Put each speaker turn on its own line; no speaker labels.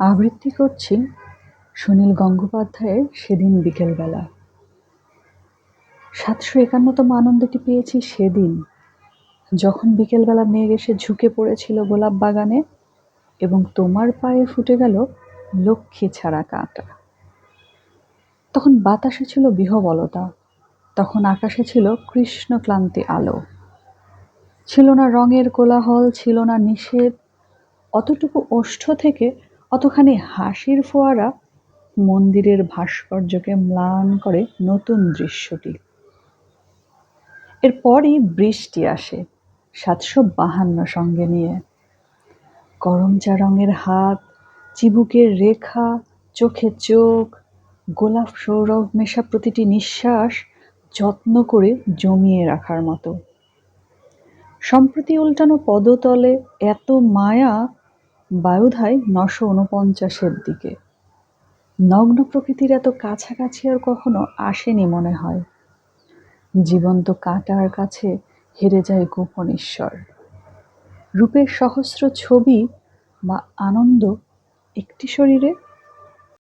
আবৃত্তি করছি সুনীল গঙ্গোপাধ্যায়ের সেদিন বিকেলবেলা। সাতশো একান্নতম আনন্দটি পেয়েছি সেদিন, যখন বিকেলবেলা মেঘ এসে ঝুঁকে পড়েছিল গোলাপ বাগানে এবং তোমার পায়ে ফুটে গেল লক্ষ্মী ছাড়া কাঁটা। তখন বাতাসে ছিল বিহবলতা, তখন আকাশে ছিল কৃষ্ণ ক্লান্তি আলো। ছিল না রঙের কোলাহল, ছিল না নিষেধ, অতটুকু ওষ্ঠ থেকে অতখানি হাসির ফোয়ারা মন্দিরের ভাস্কর্যকে ম্লান করে নতুন দৃশ্যটি। এরপরই বৃষ্টি আসে সাতশো বাহান্ন সঙ্গে নিয়ে। করমচা রঙের হাত, চিবুকের রেখা, চোখে চোখ, গোলাপ সৌরভ মেশা প্রতিটি নিঃশ্বাস যত্ন করে জমিয়ে রাখার মতো। সম্প্রতি উল্টানো পদতলে এত মায়া বায়ুধায় নশো উনপঞ্চাশের দিকে। নগ্ন প্রকৃতির এত কাছাকাছি আর কখনো আসেনি মনে হয়। জীবন্ত কাটার কাছে হেরে যায় গোপন ঈশ্বর। রূপের সহস্র ছবি বা আনন্দ একটি শরীরে